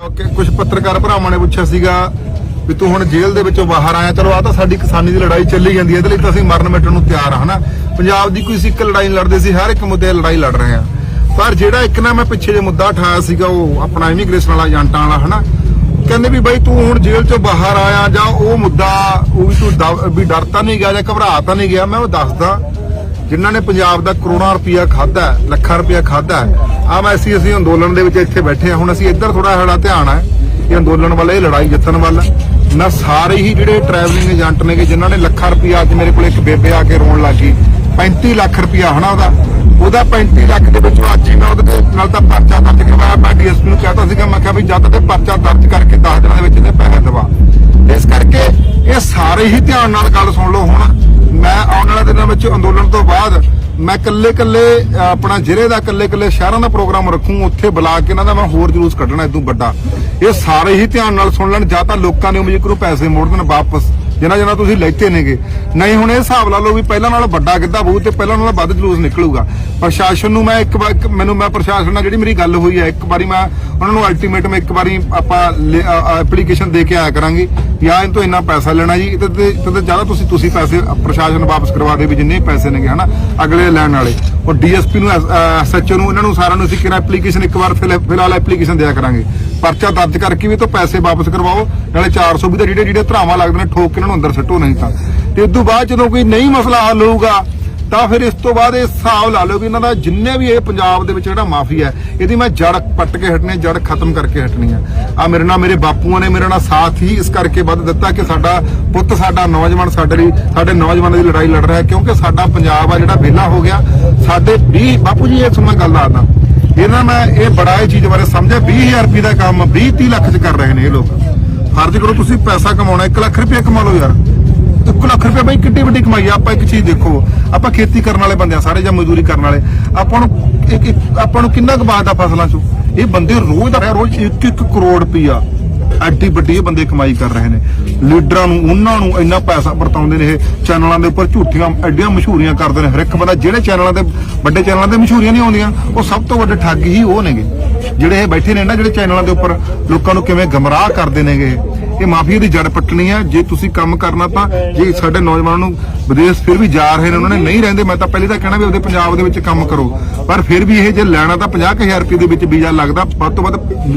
Okay ਕੁਝ ਪੱਤਰਕਾਰ ਭਰਾਵਾਂ ਨੇ ਪੁੱਛਿਆ ਸੀਗਾ ਵੀ ਤੂੰ ਹੁਣ ਜੇਲ੍ਹ ਦੇ ਵਿੱਚੋਂ ਬਾਹਰ ਆਇਆ, ਚਲੋ ਆ ਤਾਂ ਸਾਡੀ ਕਿਸਾਨੀ ਦੀ ਲੜਾਈ ਚੱਲੀ ਜਾਂਦੀ ਹੈ, ਇਹਦੇ ਲਈ ਤਾਂ ਅਸੀਂ ਮਰਨ ਮਿਟਣ ਨੂੰ ਤਿਆਰ ਆ, ਹਨਾ? ਪੰਜਾਬ ਦੀ ਕੋਈ ਸਿੱਖ ਲੜਾਈ ਨਹੀਂ ਲੜਦੇ ਸੀ ਹਰ ਇੱਕ ਮੁੱਦੇ ਲੜਾਈ ਲੜ ਰਹੇ ਆ ਪਰ ਜਿਹੜਾ ਇੱਕ ਨਾ ਮੈਂ ਪਿੱਛੇ ਜੇ ਮੁੱਦਾ ਉਠਾਇਆ ਸੀਗਾ, ਉਹ ਆਪਣਾ ਇਮੀਗ੍ਰੇਸ਼ਨ ਵਾਲਾ ਏਜੰਟਾਂ ਵਾਲਾ, ਹਨਾ? ਕਹਿੰਦੇ ਵੀ ਬਾਈ ਤੂੰ ਹੁਣ ਜੇਲ੍ਹ ਚੋਂ ਬਾਹਰ ਆਇਆ, ਜਾਂ ਉਹ ਮੁੱਦਾ, ਉਹ ਵੀ ਤੂੰ ਦਬ- ਵੀ ਡਰਤਾ ਨਹੀਂ ਗਿਆ ਜਾਂ ਘਬਰਾ ਤਾਂ ਨਹੀਂ ਗਿਆ, ਮੈਂ ਉਹ ਦੱਸਦਾ। ਜਿਨ੍ਹਾਂ ਨੇ ਪੰਜਾਬ ਦਾ ਕਰੋੜਾਂ ਰੁਪਇਆ ਖਾਦਾ ਲੱਖਾਂ ਰੁਪਇਆ ਖਾਦਾ ਆ ਮੈਂ ਅਸੀਂ ਅੰਦੋਲਨ ਦੇ ਵਿੱਚ ਇੱਥੇ ਬੈਠੇ ਆ ਹੁਣ ਅਸੀਂ ਇੱਧਰ ਥੋੜਾ ਸਾਡਾ ਧਿਆਨ ਹੈ ਇਹ ਅੰਦੋਲਨ ਵੱਲ ਇਹ ਲੜਾਈ ਜਿੱਤਣ ਵੱਲ। ਮੈਂ ਸਾਰੇ ਹੀ ਜਿਹੜੇ ਟਰੈਵਲਿੰਗ ਏਜੰਟ ਨੇਗੇ, ਜਿਨ੍ਹਾਂ ਨੇ ਲੱਖਾਂ ਰੁਪਇਆ ਅੱਜ ਮੇਰੇ ਕੋਲ ਇੱਕ ਬੇਬੇ ਆ ਕੇ ਰੋਣ ਲੱਗੀ 35 ਲੱਖ ਰੁਪਇਆ ਹਨਾ ਉਹਦਾ। ਉਹਦਾ 35 ਲੱਖ ਦੇ ਵਿੱਚੋਂ ਅੱਜ ਹੀ ਮੈਂ ਉਹਦੇ ਨਾਲ ਤਾਂ ਪਰਚਾ ਦਰਜ ਕਰਵਾਇਆ। ਮੈਂ ਡੀਐਸਪੀ ਨੂੰ ਕਹਤਾ ਸੀਗਾ, ਮੈਂ ਕਿਹਾ ਵੀ ਜਦ ਤੇ ਪਰਚਾ ਦਰਜ ਕਰਕੇ 10 ਦਿਨਾਂ ਦੇ ਵਿੱਚ ਇਹਦੇ ਪੈਸੇ ਦਵਾ। ਇਸ ਕਰਕੇ ਇਹ ਸਾਰੇ ਹੀ ਧਿਆਨ ਨਾਲ ਗੱਲ ਸੁਣ ਲਓ ਹੁਣ। ਮੈਂ ਆਉਣ ਵਾਲੇ ਦਿਨਾਂ ਵਿੱਚ ਅੰਦੋਲਨ ਤੋਂ ਬਾਅਦ ਮੈਂ ਕੱਲੇ ਕੱਲੇ ਆਪਣਾ ਜ਼ਿਲ੍ਹੇ ਦਾ ਕੱਲੇ ਕੱਲੇ ਸ਼ਹਿਰਾਂ ਦਾ ਪ੍ਰੋਗਰਾਮ ਰੱਖੂ, ਉੱਥੇ ਬੁਲਾ ਕੇ ਇਹਨਾਂ ਦਾ ਮੈਂ ਹੋਰ ਜਲੂਸ ਕੱਢਣਾ ਇਦੋਂ ਵੱਡਾ। ਇਹ ਸਾਰੇ ਹੀ ਧਿਆਨ ਨਾਲ ਸੁਣ ਲੈਣ, ਜਾਂ ਤਾਂ ਲੋਕਾਂ ਨੇ ਉਮੀਦ ਕਰੂ ਪੈਸੇ ਮੋੜ ਦੇਣ ਵਾਪਸ ਜਿਨ੍ਹਾਂ ਜਿਨ੍ਹਾਂ ਤੁਸੀਂ ਲੈਤੇ ਨੇਗੇ। ਨਹੀਂ ਹੁਣ ਇਹ ਹਿਸਾਬ ਲਾ ਲਓ ਵੀ ਪਹਿਲਾਂ ਨਾਲੋਂ ਵੱਡਾ ਕਿੱਦਾਂ ਬਹੁਤ ਤੇ ਪਹਿਲਾਂ ਨਾਲੋਂ ਵੱਧ ਜਲੂਸ ਨਿਕਲੂਗਾ। ਪ੍ਰਸ਼ਾਸਨ ਨੂੰ ਮੈਂ ਇੱਕ ਵਾਰ, ਮੈਨੂੰ ਮੈਂ ਪ੍ਰਸ਼ਾਸਨ ਨਾਲ ਜਿਹੜੀ ਮੇਰੀ ਗੱਲ ਹੋਈ ਹੈ, ਇੱਕ ਵਾਰੀ ਮੈਂ ਉਹਨਾਂ ਨੂੰ ਅਲਟੀਮੇਟਮ ਇੱਕ ਵਾਰੀ ਆਪਾਂ ਐਪਲੀਕੇਸ਼ਨ ਦੇ ਕੇ ਆਇਆ ਕਰਾਂਗੇ। ਵੀ ਆਹ ਇਹ ਤੋਂ ਇੰਨਾ ਪੈਸਾ ਲੈਣਾ ਜੀ ਤੇ ਤੇ ਤੇ ਜ਼ਿਆਦਾ ਤੁਸੀਂ ਤੁਸੀਂ ਪੈਸੇ ਪ੍ਰਸ਼ਾਸਨ ਵਾਪਸ ਕਰਵਾ ਦੇ ਵੀ ਜਿੰਨੇ ਪੈਸੇ ਨੇਗੇ, ਹਨਾ? ਅਗਲੇ ਲੈਣ ਵਾਲੇ। ਉਹ ਡੀਐਸਪੀ ਨੂੰ ਐਸਐਚਓ ਨੂੰ, ਇਹਨਾਂ ਨੂੰ ਸਾਰਿਆਂ ਨੂੰ ਅਸੀਂ ਕਿਹੜਾ ਐਪਲੀਕੇਸ਼ਨ ਇੱਕ ਵਾਰ ਫਿਲਹਾਲ ਐਪਲੀਕੇਸ਼ਨ ਦਿਆ ਕਰਾਂਗੇ। ਪਰਚਾ ਦਰਜ ਕਰਕੇ ਵੀ ਤੋਂ ਪੈਸੇ ਵਾਪਸ ਕਰਵਾਓ, ਨਾਲੇ 400 ਵੀ ਦਾ ਜਿਹੜੇ ਜਿਹੜੇ ਧਰਾਵਾਂ ਲੱਗਦੇ ਨੇ, ਠੋਕ ਕੇ ਇਹਨਾਂ ਨੂੰ ਅੰਦਰ ਸੱਟੋ, ਨਹੀਂ ਤਾਂ। ਤੇ ਉਸ ਤੋਂ ਬਾਅਦ ਜਦੋਂ ਕੋਈ ਨਹੀਂ ਮਸਲਾ ਹੱਲ ਹੋਊਗਾ ਤਾਂ ਫਿਰ ਇਸ ਤੋਂ ਬਾਅਦ ਇਹ ਹਿਸਾਬ ਲਾ ਲਓ ਵੀ ਇਹਨਾਂ ਦਾ ਜਿੰਨੇ ਵੀ ਇਹ ਪੰਜਾਬ ਦੇ ਵਿੱਚ ਜਿਹੜਾ ਮਾਫੀਆ ਹੈ, ਇਹਦੀ ਮੈਂ ਜੜ ਪੱਟ ਕੇ ਹਟਣੀ ਜੜ ਖਤਮ ਕਰਕੇ ਹਟਣੀ ਆ ਆ ਮੇਰੇ ਨਾਲ ਮੇਰੇ ਬਾਪੂਆਂ ਨੇ ਮੇਰੇ ਨਾਲ ਸਾਥ ਹੀ ਇਸ ਕਰਕੇ ਵੱਧ ਦਿੱਤਾ ਕਿ ਸਾਡਾ ਪੁੱਤ, ਸਾਡਾ ਨੌਜਵਾਨ ਸਾਡੇ ਲਈ, ਸਾਡੇ ਨੌਜਵਾਨਾਂ ਦੀ ਲੜਾਈ ਲੜ ਰਿਹਾ ਕਿਉਂਕਿ ਸਾਡਾ ਪੰਜਾਬ ਆ ਜਿਹੜਾ ਵਿਹਲਾ ਹੋ ਗਿਆ। ਸਾਡੇ 20 ਬਾਪੂ ਜੀ ਇਹ ਸੁਣ ਗੱਲ ਦੱਸਦਾ। ਇਹਨਾਂ ਮੈਂ ਇਹ ਬੜਾ ਇਹ ਚੀਜ਼ ਬਾਰੇ ਸਮਝਿਆ 20000 ਰੁਪਏ ਦਾ ਕੰਮ 20 30 ਲੱਖ ਚ ਕਰ ਰਹੇ ਨੇ ਇਹ ਲੋਕ। ਫਰਜ਼ ਕਰੋ ਤੁਸੀਂ ਪੈਸਾ ਕਮਾਉਣਾ 1 ਲੱਖ ਰੁਪਏ ਕਮਾ ਲਓ ਯਾਰ। 1 ਲੱਖ ਰੁਪਏ ਬਈ ਕਿੱਡੀ ਵੱਡੀ ਕਮਾਈ ਆ। ਆਪਾਂ ਇੱਕ ਚੀਜ਼ ਦੇਖੋ, ਆਪਾਂ ਖੇਤੀ ਕਰਨ ਵਾਲੇ ਬੰਦੇ ਆ, ਸਾਰੇ ਜਾਂ ਮਜ਼ਦੂਰੀ ਕਰਨ ਵਾਲੇ। ਆਪਾਂ ਨੂੰ ਇੱਕ ਇੱਕ ਆਪਾਂ ਨੂੰ ਕਿੰਨਾ ਕੁ ਬਾਅਦ ਆ ਫਸਲਾਂ ਚੋਂ? ਇਹ ਬੰਦੇ ਰੋਜ਼ ਦਾ ਰੋਜ਼ 1 1 ਕਰੋੜ ਰੁਪਇਆ ਐਡੀ ਵੱਡੀ ਇਹ ਬੰਦੇ ਕਮਾਈ ਕਰ ਰਹੇ ਨੇ। ਲੀਡਰਾਂ ਨੂੰ, ਉਹਨਾਂ ਨੂੰ ਇੰਨਾ ਪੈਸਾ ਵਰਤਾਉਂਦੇ ਨੇ ਇਹ ਚੈਨਲਾਂ ਦੇ ਉੱਪਰ, ਝੂਠੀਆਂ, ਐਡੀਆਂ ਮਸ਼ਹੂਰੀਆਂ ਕਰਦੇ ਨੇ। ਹਰ ਇੱਕ ਬੰਦਾ ਜਿਹੜੇ ਚੈਨਲਾਂ ਤੇ ਵੱਡੇ ਚੈਨਲਾਂ ਤੇ ਮਸ਼ਹੂਰੀਆਂ ਨਹੀਂ ਆਉਂਦੀਆਂ, ਉਹ ਸਭ ਤੋਂ ਵੱਡੇ ਠੱਗ ਹੀ ਉਹ ਨੇਗੇ। ਜਿਹੜੇ ਇਹ ਬੈਠੇ ਨੇ ਨਾ, ਜਿਹੜੇ ਚੈਨਲਾਂ ਦੇ ਉੱਪਰ, ਲੋਕਾਂ ਨੂੰ ਕਿਵੇਂ ਗਮਰਾਹ ਕਰਦੇ ਨੇਗੇ ਇਹ ਮਾਫੀਆ ਦੀ ਜੜ ਪੱਟਣੀ ਆ ਜੇ ਤੁਸੀਂ ਕੰਮ ਕਰਨਾ ਤਾਂ ਜੇ ਸਾਡੇ ਨੌਜਵਾਨਾਂ ਨੂੰ ਵਿਦੇਸ਼ ਫਿਰ ਵੀ ਜਾ ਰਹੇ ਨੇ, ਉਹਨਾਂ ਨੇ ਨਹੀਂ ਰਹਿੰਦੇ, ਮੈਂ ਤਾਂ ਪਹਿਲੇ ਤਾਂ ਕਹਿਣਾ ਵੀ ਉਹਦੇ ਪੰਜਾਬ ਦੇ ਵਿੱਚ ਕੰਮ ਕਰੋ। ਪਰ ਫਿਰ ਵੀ ਇਹ ਜੇ ਲੈਣਾ ਤਾਂ 50000 ਰੁਪਏ ਦੇ ਵਿੱਚ ਵੀਜ਼ਾ ਲੱਗਦਾ, ਵੱਧ ਤੋਂ ਵੱਧ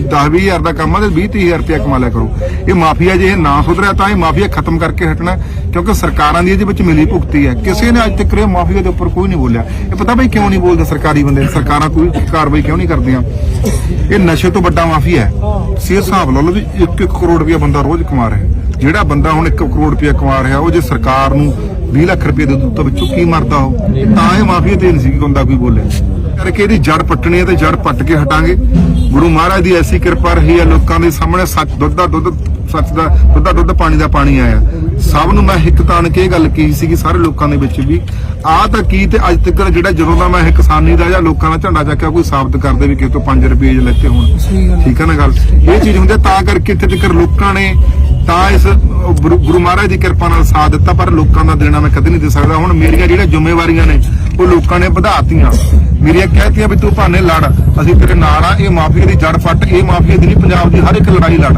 10-20000 ਦਾ ਕੰਮ ਆ ਤੇ 20-30000 ਰੁਪਏ ਕਮਾ ਲਿਆ ਕਰੋ। ਇਹ ਮਾਫੀਆ ਜੇ ਇਹ ਨਾ ਸੁਧਰਿਆ ਤਾਂ ਇਹ ਮਾਫੀਆ ਖਤਮ ਕਰਕੇ ਹਟਣਾ। ਕਿਉਂਕਿ ਸਰਕਾਰਾਂ ਦੀ ਇਹਦੇ ਵਿੱਚ ਮਿਲੀ ਭੁਗਤੀ ਹੈ। ਕਿਸੇ ਨੇ ਅੱਜ ਤੱਕ ਇਹ ਮਾਫੀਆ ਦੇ ਉੱਪਰ ਕੋਈ ਨਹੀਂ ਬੋਲਿਆ। ਇਹ ਪਤਾ ਬਈ ਕਿਉਂ ਨਹੀਂ ਬੋਲਦੇ ਸਰਕਾਰੀ ਬੰਦੇ? ਸਰਕਾਰਾਂ ਕੋਈ ਕਾਰਵਾਈ ਕਿਉਂ ਨਹੀਂ ਕਰਦੀਆਂ? ਇਹ ਨਸ਼ੇ ਤੋਂ ਵੱਡਾ ਮਾਫੀਆ ਹੈ। ਸੀ ਹਿਸਾਬ ਲਾ ਲਓ ਵੀ 1-1 ਕਰੋੜ ਰੁਪਇਆ ਬੰਦਾ ਰੋਜ਼ ਕਮਾ ਰਿਹਾ ਜਿਹੜਾ ਬੰਦਾ ਹੁਣ 1 ਕਰੋੜ ਰੁਪਇਆ ਕਮਾ ਰਿਹਾ, ਉਹ ਜੇ ਸਰਕਾਰ ਨੂੰ 20 ਲੱਖ ਰੁਪਏ ਦੇ ਦੁੱਤ ਵਿੱਚੋਂ ਕੀ ਮਰਦਾ ਉਹ? ਤਾਂ ਇਹ ਮਾਫੀਆ ਤੇ ਨਹੀਂ ਸੀ ਕਿ ਬੰਦਾ ਕੋਈ ਬੋਲੇ। ਕਰਕੇ ਇਹਦੀ ਜੜ ਪੱਟਣੀ ਹੈ ਤੇ ਜੜ ਪੱਟ ਕੇ ਹਟਾਂਗੇ। ਗੁਰੂ ਮਹਾਰਾਜ ਦੀ ਐਸੀ ਕਿਰਪਾ ਰਹੀ ਹੈ, ਲੋਕਾਂ ਦੇ ਸਾਹਮਣੇ ਸੱਚ, ਦੁੱਧ ਦਾ ਦੁੱਧ, ਸੱਚ ਦਾ ਦੁੱਧ ਦਾ ਦੁੱਧ ਪਾਣੀ ਦਾ ਪਾਣੀ ਆਇਆ। ਸਭ ਨੂੰ ਮੈਂ ਹਿੱਕ ਤਾਣ ਕੇ ਇਹ ਗੱਲ ਕਹੀ ਸੀ ਕਿ ਸਾਰੇ ਲੋਕਾਂ ਦੇ ਵਿੱਚ ਵੀ ਆਹ ਤਾਂ ਕੀ ਤੇ ਅੱਜ ਤੱਕ ਜਿਹੜਾ ਜਦੋਂ ਦਾ ਮੈਂ ਇਹ ਕਿਸਾਨੀ ਦਾ ਜਾਂ ਲੋਕਾਂ ਦਾ ਝੰਡਾ ਚੱਕਿਆ ਕੋਈ ਸਾਬਤ ਕਰਦੇ ਵੀ ਕਿਸੇ ਤੋਂ 5 ਰੁਪਏ ਲੈਤੇ ਹੋਣ। ਠੀਕ ਹੈ ਨਾ ਗੱਲ? ਇਹ ਚੀਜ਼ ਹੁੰਦੀ ਤਾਂ ਕਰਕੇ ਇੱਥੇ ਤੱਕ ਲੋਕਾਂ ਨੇ ਤਾਂ ਇਸ ਗੁਰੂ ਗੁਰੂ ਮਹਾਰਾਜ ਦੀ ਕਿਰਪਾ ਨਾਲ ਸਾਥ ਦਿੱਤਾ ਪਰ ਲੋਕਾਂ ਦਾ ਦੇਣਾ ਮੈਂ ਕਦੇ ਨਹੀਂ ਦੇ ਸਕਦਾ। ਹੁਣ ਮੇਰੀਆਂ ਜਿਹੜੀਆਂ ਜ਼ਿੰਮੇਵਾਰੀਆਂ ਨੇ ਉਹ ਲੋਕਾਂ ਨੇ ਵਧਾਤੀਆਂ। ਮੇਰੀਆਂ ਕਹਿਤੀਆਂ ਵੀ ਤੂੰ ਭਾਨੇ ਲੜ ਅਸੀਂ ਤੇਰੇ ਨਾਲ ਆ ਇਹ ਮਾਫੀਆ ਦੀ ਜੜ ਫੱਟ ਇਹ ਮਾਫੀਆ ਦੀ ਨਹੀਂ ਪੰਜਾਬ ਦੀ ਹਰ ਇੱਕ ਲੜਾਈ ਲੜ।